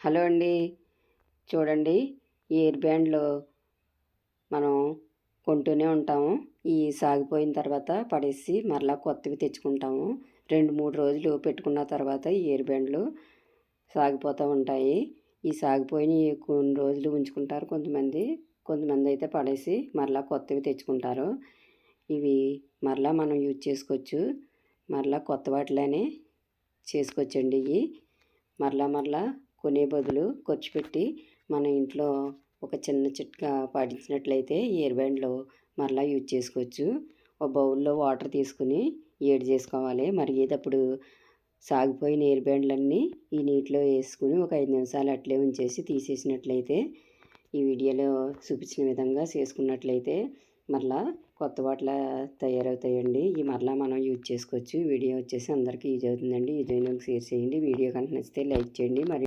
Hello అండి. చూడండి ఈ ఇయర్ బ్యాండ్లు మనం కొంటూనే ఉంటాము. ఈ సాగిపోయిన తర్వాత పడేసి మరలా కొత్తవి తెచ్చుకుంటాము. రెండు మూడు రోజులు పెట్టుకున్న తర్వాత ఈ ఇయర్ బ్యాండ్లు సాగిపోతూ ఉంటాయి. ఈ సాగిపోయిన కొన్ని రోజులు ఉంచుకుంటారు కొంతమంది. కొంతమంది అయితే పడేసి మరలా కొత్తవి తెచ్చుకుంటారు. ఇవి మరలా మనం యూజ్ చేసుకోవచ్చు. మరలా కొత్త వాటిలోనే చేసుకోవచ్చండి ఇవి. మరలా మరలా కొనే బదులు ఖర్చు పెట్టి మన ఇంట్లో ఒక చిన్న చిట్కా పాటించినట్లయితే ఇయర్ బ్యాండ్లో మరలా యూజ్ చేసుకోవచ్చు. ఒక బౌల్లో వాటర్ తీసుకుని ఏడు చేసుకోవాలి. మరిగేటప్పుడు సాగిపోయిన ఇయర్ బ్యాండ్లన్నీ ఈ నీటిలో వేసుకుని ఒక ఐదు నిమిషాలు అట్లే ఉంచేసి తీసేసినట్లయితే ఈ వీడియోలో చూపించిన విధంగా చేసుకున్నట్లయితే మరలా కొత్త వాటిలా తయారవుతాయండి. ఈ మరలా మనం యూజ్ చేసుకోవచ్చు. వీడియో వచ్చేసి అందరికీ యూజ్ అవుతుందండి. యూజ్ అయిన షేర్ చేయండి. వీడియో కనుక నచ్చితే లైక్ చేయండి. మరి